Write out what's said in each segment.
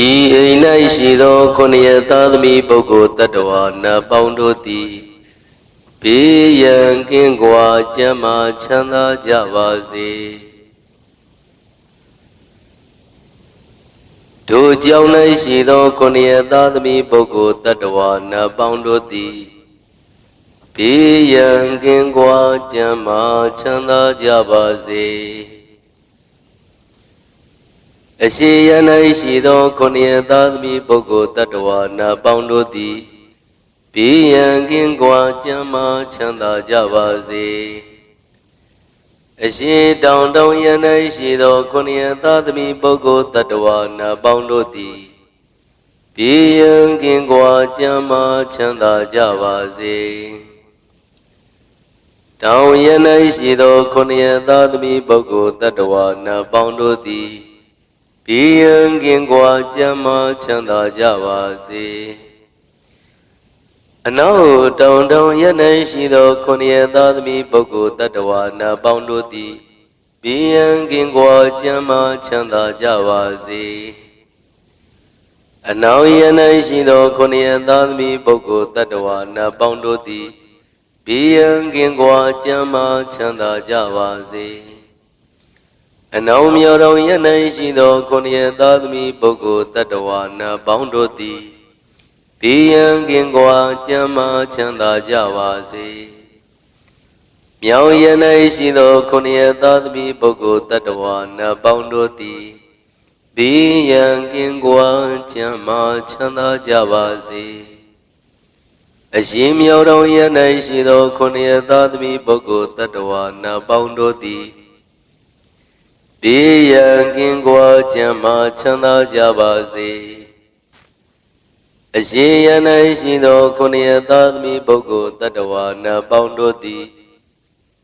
ဤအိမ်၌ရှိသောခုနှစ်ရသားသမီးပုဂ္ဂိုလ်တ attva နတ်ပေါင်းတို့သည်ဘေးရန်ကင်းကွာကျမ်းမာချမ်းသာကြပါစေတို့ကြောင့်၌ရှိသောခုနှစ်ရသားသမီးပုဂ္ဂိုလ်တ attva နတ်ပေါင်းတို့သည်ဘေးရန်ကင်းကွာကျမ်းမာချမ်းသာကြပါစေ အရှိယ၌ရှိသောခုနှစ်ရသားသမီးပုဂ္ဂိုလ်တ attva နာပေါင်းတို့သည်ဘေးရန်ကင်းကွာကျမ်းမာချမ်းသာကြပါစေအရှိတောင်တောင်ယ၌ရှိသောခုနှစ်ရသားသမီးပုဂ္ဂိုလ်တ attva နာပေါင်းတို့သည်ဘေးရန်ကင်းကွာကျမ်းမာချမ်းသာကြပါစေတောင်ယ၌ရှိသောခုနှစ်ရသားသမီးပုဂ္ဂိုလ်တ attva နာပေါင်းတို့သည် ဘီယံကင်ကွာကြမ်းမာချမ်းသာကြပါစေအနောက်တောင်တောင်ရ၌ရှိသောခုနှစ်ရသားသမီးပုဂ္ဂိုလ်တ attva နာပေါင်းတို့သည်ဘီယံကင်ကွာကြမ်းမာချမ်းသာကြပါစေအနောက်ရ၌ရှိသောခုနှစ်ရသားသမီးပုဂ္ဂိုလ်တ attva နာပေါင်းတို့သည်ဘီယံကင်ကွာကြမ်းမာချမ်းသာကြပါစေ အနောင်မြော်တော်ရ၌ရှိသောခုနှစ်ရသားသမီးပုဂ္ဂိုလ်တ attva နာပေါင်းတို့သည်ဘေးရန်ကင်ကွာကျမ်းမာချမ်းသာကြပါစေမြောင်ရ၌ရှိသောခုနှစ်ရသားသမီးပုဂ္ဂိုလ်တ attva နာပေါင်းတို့သည်ဘေးရန်ကင်ကွာကျမ်းမာချမ်းသာကြပါစေအရှင်မြောင်တော်ရ၌ရှိသောခုနှစ်ရသားသမီးပုဂ္ဂိုလ်တ attva နာပေါင်းတို့သည် ဘေးရန်ကင်းကွာကျမ်းမာချမ်းသာကြပါစေအရှိယ၌ရှိသောခုနှစ်ရသားသမီးပုဂ္ဂိုလ်တ attva နာပေါင်းတို့သည်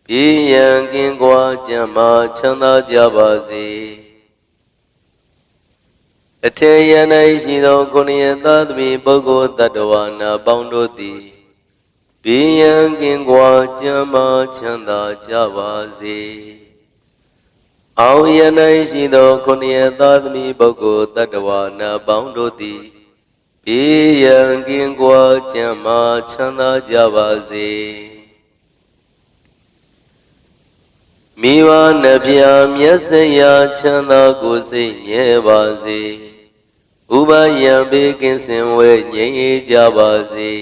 ဘေးရန်ကင်းကွာကျမ်းမာချမ်းသာကြပါစေအထေယ၌ရှိသောခုနှစ်ရသားသမီးပုဂ္ဂိုလ်တ attva နာပေါင်းတို့သည်ဘေးရန်ကင်းကွာကျမ်းမာချမ်းသာကြပါစေ အောင်ရ၌ရှိသောခုနှစ်ရသားသမီးပုဂ္ဂိုလ်တ attva နာပေါင်းတို့သည်ဘေးရန်ကင်းကွာကျမ်းမာချမ်းသာကြပါစေမိဘနှဖျားမျက်စရာချမ်းသာကိုယ်စိတ်မြဲပါစေဥပယံဘေးကင်းစင်ဝဲငြိမ်းအေးကြပါစေ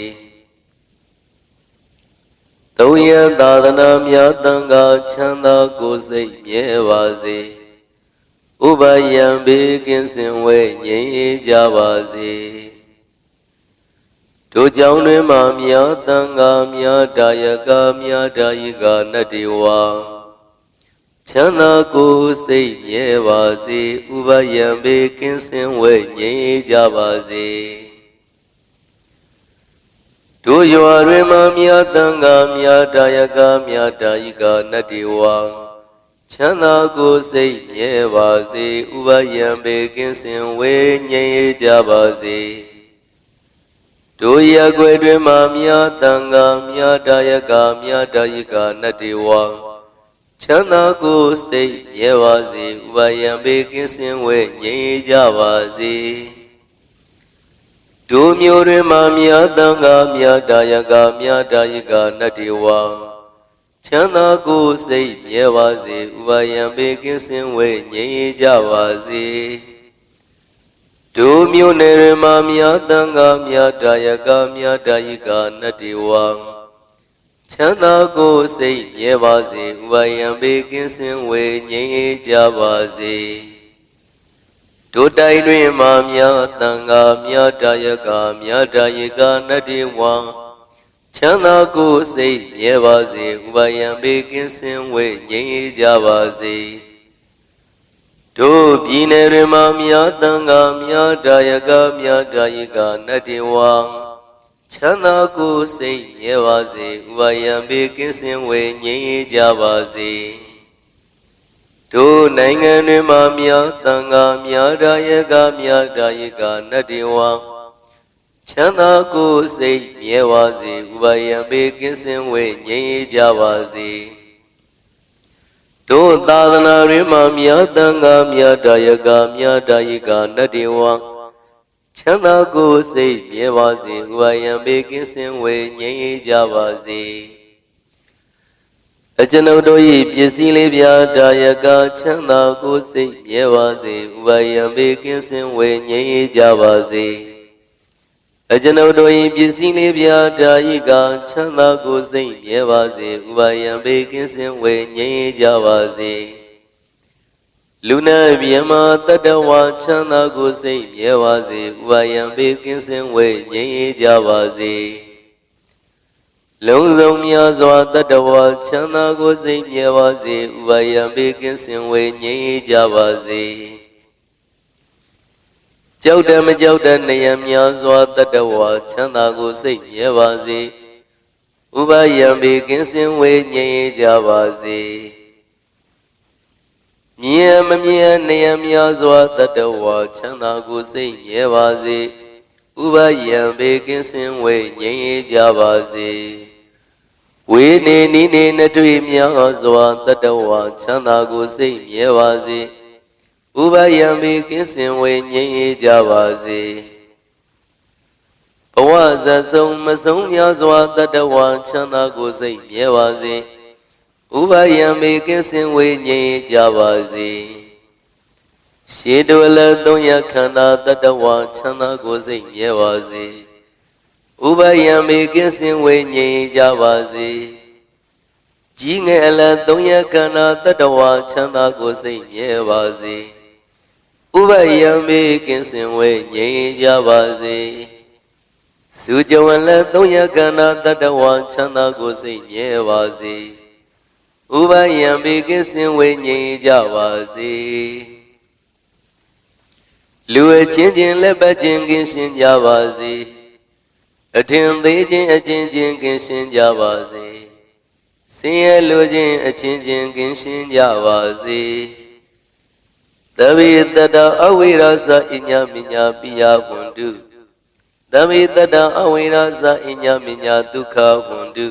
သုံးရသာသနာများတန်ခါချမ်းသာကိုယ်စိတ်မြဲပါစေဥပယံဘေးကင်းစင်ဝဲငြိမ်းအေးကြပါစေတို့ကြောင့်တွင်မှမြာတန်ခါမြာတာယကမြာတာယိကနတ္တိဝါချမ်းသာကိုယ်စိတ်မြဲပါစေဥပယံဘေးကင်းစင်ဝဲငြိမ်းအေးကြပါစေ တို့ရွာတွင်မှမြတ်တန်ခါမြတ်တာယကမြတ်တာယိကနတ္တိဝါချမ်းသာကိုယ်စိတ်မြဲပါစေဥပယံဘေကင်းစင်ဝေငြိမ်းကြပါစေတို့ရကွယ်တွင်မှမြတ်တန်ခါမြတ်တာယကမြတ်တာယိကနတ္တိဝါချမ်းသာကိုယ်စိတ်မြဲပါစေဥပယံဘေကင်းစင်ဝေငြိမ်းကြပါစေ ဒုမျိုးတွင်မှမြတ်တန်ခါမြတ်တာယကမြတ်တာယိကနတ္တိဝါချမ်းသာကိုယ်စိတ်မြဲပါစေဥပါယံဘေကင်းစင်ဝေငြိမ်းကြပါစေဒုမျိုးနယ်တွင်မှမြတ်တန်ခါမြတ်တာယကမြတ်တာယိကနတ္တိဝါချမ်းသာကိုယ်စိတ်မြဲပါစေဥပါယံဘေကင်းစင်ဝေငြိမ်းကြပါစေ တို့တိုင်တွင်မှမြတ်တန်ခါမြတ်တာယကမြတ်တာယိကနတ္တိဝါချမ်းသာကိုယ်စိတ်မြဲပါစေဥပါယံဘေကင်းစင်ဝေငြိမ်းကြပါစေတို့ပြည်နယ်တွင်မှမြတ်တန်ခါမြတ်တာယကမြတ်တာယိကနတ္တိဝါချမ်းသာကိုယ်စိတ်မြဲပါစေဥပါယံဘေကင်းစင်ဝေငြိမ်းကြပါစေ တို့နိုင်ငံတွင်မှမြတ်တန်ခါမြတ်တာယကမြတ်တာယိကနတ္တိဝါချမ်းသာကိုယ်စိတ်မြဲပါစေဥပါယံဘေကင်းစင်ဝေငြိမ်းကြပါစေတို့သာသနာတွင်မှမြတ်တန်ခါမြတ်တာယကမြတ်တာယိကနတ္တိဝံချမ်းသာကိုယ်စိတ်မြဲပါစေဥပါယံဘေကင်းစင်ဝေငြိမ်းအေးကြပါစေ အကျွန်ုပ်တို့၏ပစ္စည်းလေးပြာတာယကချမ်းသာကိုယ်စိတ်မြဲပါစေဥပါယံဘေကင်းစင်ဝေငြိမ်းအေးကြပါစေအကျွန်ုပ်တို့၏ပစ္စည်းလေးပြာတာယကချမ်းသာကိုယ်စိတ်မြဲပါစေဥပါယံဘေကင်းစင်ဝေငြိမ်းအေးကြပါစေလူနာမြမတတဝါချမ်းသာကိုယ်စိတ်မြဲပါစေဥပါယံဘေကင်းစင်ဝေငြိမ်းအေးကြပါစေ လုံးစုံများစွာတတဝါချမ်းသာကိုယ်စိတ်မြဲပါစေဥပါယံဘေကင်းစင်ဝေငြိမ်းအေးကြပါစေကြောက်တယ်မကြောက်တဲ့နေရများစွာတတဝါချမ်းသာကိုယ်စိတ်မြဲပါစေဥပါယံဘေကင်းစင်ဝေငြိမ်းအေးကြပါစေမြင်မမြင်နေရများစွာတတဝါချမ်းသာကိုယ်စိတ်မြဲပါစေ ဥပါယံဘေကင်းစင်ဝေငြိမ်းအေးကြပါစေဝေနေနိနေနတွေ့များစွာတတဝါချမ်းသာကိုယ်စိတ်မြဲပါစေဥပါယံဘေကင်းစင်ဝေငြိမ်းအေးကြပါစေဘဝဇတ်ဆုံးမဆုံးများစွာတတဝါချမ်းသာကိုယ်စိတ်မြဲပါစေဥပါယံမေကင်းစင်ဝေငြိမ်းကြပါစေ ရှေတုလသုံးရခန္ဓာတတဝါချမ်းသာကိုယ်စိတ်မြဲပါစေဥပါယံမေကင်းစင်ဝေငြိမ်းကြပါစေကြီးငယ်အလသုံးရခန္ဓာတတဝါချမ်းသာကိုယ်စိတ်မြဲပါစေဥပါယံမေကင်းစင်ဝေငြိမ်းကြပါစေစုကြဝလသုံးရခန္ဓာတတဝါချမ်းသာကိုယ်စိတ်မြဲပါစေဥပယံဘေကင်းစင်ဝေငြိမ်ကြပါစေ လူအချင်းချင်းလက်ပတ်ချင်းကင်းရှင်းကြပါစေအထင်သေးခြင်းအချင်းချင်းကင်းရှင်းကြပါစေဆင်းရဲလိုခြင်းအချင်းချင်းကင်းရှင်းကြပါစေသဗ္ဗေတတအဝိရသအညမညာပိယဝန္တုသဗ္ဗေတတအဝိရသအညမညာဒုက္ခဝန္တု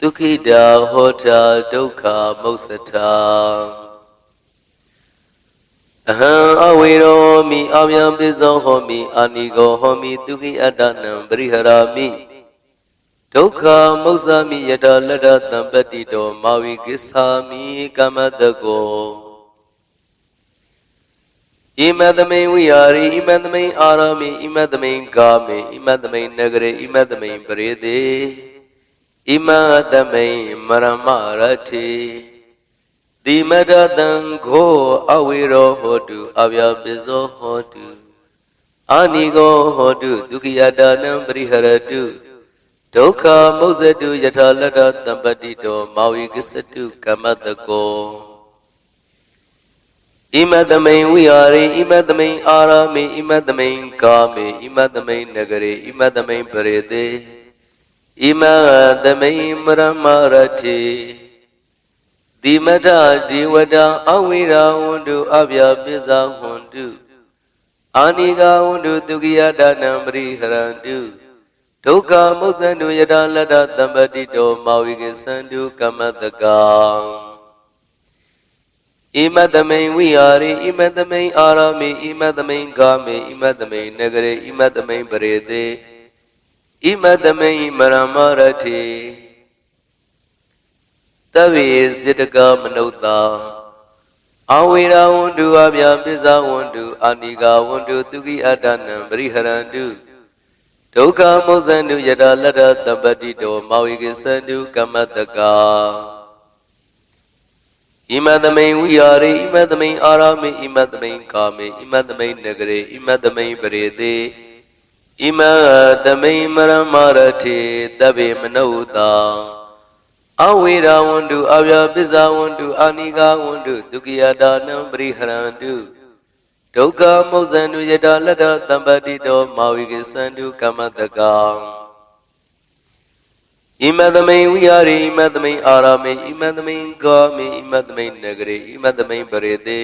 ဒုက္ခိတာဟောတာဒုက္ခမုစ္စတာ အဟံအဝေရောမိအမြံပိဇောဟောမိအာနိကောဟောမိဒုက္ခိအတ္တနံပရိဟရာမိဒုက္ခမုစ္ဆာမိယတလတ္တသံပတ္တိတောမာဝိကိစ္ဆာမိကမ္မတကောဣမသမိန်ဝိဟာရိဣမသမိန်အာရမိဣမသမိန်ကာမေဣမသမိန်နဂရေဣမသမိန်ပရိသေဣမသမိန်မရမရတိ တိမတတံခောအဝေရောဟောတုအဗျာပိဇောဟောတုအာနိကောဟောတုဒုက္ခိယတာနံပရိဟရတုဒုက္ခမုစ္ဆတုယထာလတ္တတံပတိတောမာဝိကစ္စတုကမ္မတကောဣမသမိန်ဝိဟာရိဣမသမိန်အာရမေဣမသမိန်ကာမေဣမသမိန်နဂရေဣမသမိန်ပရိသေဣမသမိန်မရမရတိ တိမထဒီဝတအဝိရာဝန္တုအဗျာပိဇာဝန္တုအာနိကဝန္တုဒုက္ခိယဒါနံပရိဟရန္တုဒုက္ခမုစ္ဆန္တုယတလတ္တသမ္ပတိတောမာဝိကသန္တုကမ္မတကံဣမတမိန်ဝိဟာရိဣမတမိန်အာရမေဣမတမိန်ကာမေဣမတမိန်နဂရေဣမတမိန်ပရေသေဣမတမိန်မရမရတိ တဗေစေတကမနုဿာအဝေရာဝန္တုအဗျာပိဇာဝန္တုအာနိကာဝန္တုသူကိအတ္တနံပရိဟရန္တုဒုက္ခမုဇ္ဇန္တုယတလတ္တတပတိတောမောဝိကိသန္တုကမ္မတကာဣမသမိန်ဝိဟာရိဣမသမိန်အာရမေဣမသမိန်ကာမေဣမသမိန်နဂရေဣမသမိန်ပရေသေဣမသမိန်မရမရတိတဗေမနုဿာ အဝေရာဝန္တုအဗျာပစ္ဆဝန္တုအာနိကာဝန္တုဒုက္ခိယတာနံပရိဟရန္တုဒုက္ခမုဇ္ဇန္တုယတလတ္တသံပတိတောမာဝိကိသန္တုကမ္မတကံဣမသမိန်ဝိဟာရိဣမသမိန်အာရမေဣမသမိန်ကာမေဣမသမိန်နဂရေဣမသမိန်ပရိသေ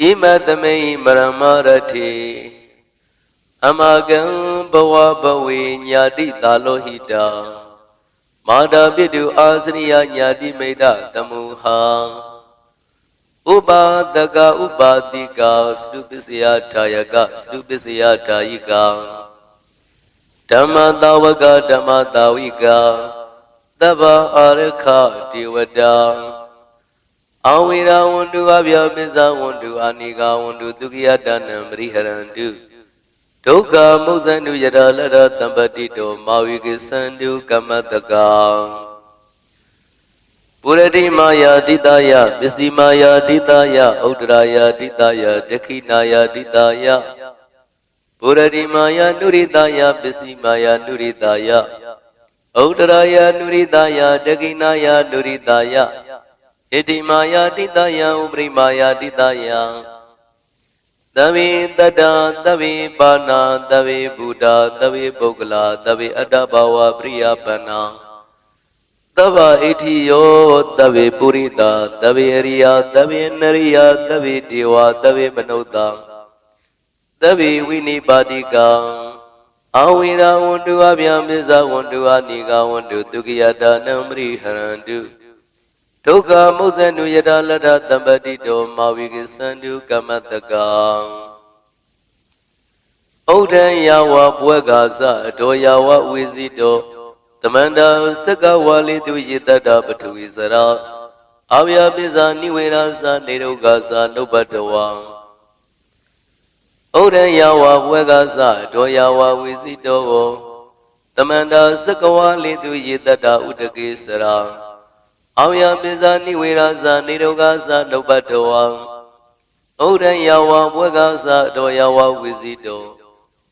ဣမသမိန်မရမရတိအမကံဘဝဘဝေညာတိတာလောဟိတာ မာတာပိတုအာစရိယညာတိမိတ်တတမုဟာဥပါဒကဥပါတိကာသတုပစ္စယထာယကသတုပစ္စယထာယိကာဓမ္မတာဝကဓမ္မတာဝိကာသဗ္ဗအာရခတေဝတာအဝိရာဝန္တုအဗျာပစ္စဝန္တုအာနိကာဝန္တုဒုက္ခယတနံပရိဟရန္တု ဒုက္ခမုဇ္ဇန္တုယရလရတံပတိတောမာဝိကိသန္တုကမ္မတကံပုရတိမာယာတိတယပစ္စည်းမာယာတိတယဥဒ္ဒရာယာတိတယဒခိနာယာတိတယပုရတိမာယာနုရိတယပစ္စည်းမာယာနုရိတယဥဒ္ဒရာယာနုရိတယဒခိနာယာနုရိတယဣတိမာယာတိတယဥပရိမာယာတိတယ သဗ္ဗေတတ္တသဗ္ဗေပါဏာသဗ္ဗေဘုဒ္ဓသဗ္ဗေပုဂ္ဂလာသဗ္ဗေအတ္တဘာဝပရိယပဏ္ဏသဗ္ဗဣတိယောသဗ္ဗေပုရိတာသဗ္ဗေအရိယသဗ္ဗေနရိယသဗ္ဗေဒေဝသဗ္ဗေမနုဿာသဗ္ဗေဝိနိပါတိကံအဝိရာဝန္တုအဗျာမစ္ဆဝန္တုအနိကဝန္တုဒုက္ခယတာနံပရိဟရန္တု ဒုက္ခမုဇ္ဇနုယတာလတ္တသမ္ပတိတောမာဝိကိသန္တုကမ္မတကံဩဒံယဝဘွဲကာသအတောယဝဝေစီတောသမန္တာစကဝါလိတုယေတတ္တပထဝီစရာအာဝယပိဇာနိဝေရာသနေရုဂါသနုပတဝံဩဒံယဝဘွဲကာသအတောယဝဝေစီတောသမန္တာစကဝါလိတုယေတတ္တဥတကေစရာ အောင်ယပိဇာနိဝေရာဇာနေရောဂသနုပ္ပတဝံဩဒံယဝဘွေကသတောယဝဝိဇိတော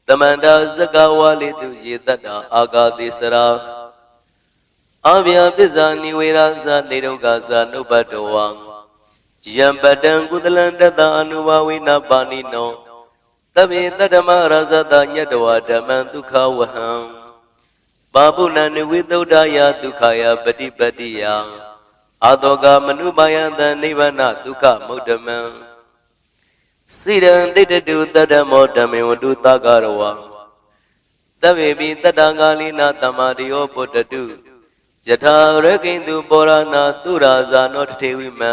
တမန္တာဇကဝါလိတုယေတတအာဂတိစရာအဗျာပိဇာနိဝေရာဇာနေရောဂသနုပ္ပတဝံယံပတံကုသလံတတအနုဘဝိနာပါဏိနောသဗ္ဗေတတ္တမရဇတညတဝဓမ္မံဒုက္ခဝဟံပါပုဏ္ဏနိဝိသုဒ္ဓယဒုက္ခယပฏิပတ္တိယ အာတောကမနုပါယံတနိဗ္ဗာနဒုက္ခမုဒ္ဓမံစိရံတိတတုတတ္တမောဓမေဝတုသကရဝံတဗ္ဗေပိတတ္တကာလိနာတမရိယောပုတ္တတုယထာရကိန္တုပောရဏသူရာဇာနောတထေဝိမံ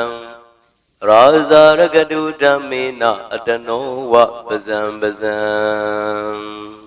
ရာဇာရကတုဓမ္မေနအတနောဝပဇံပဇံ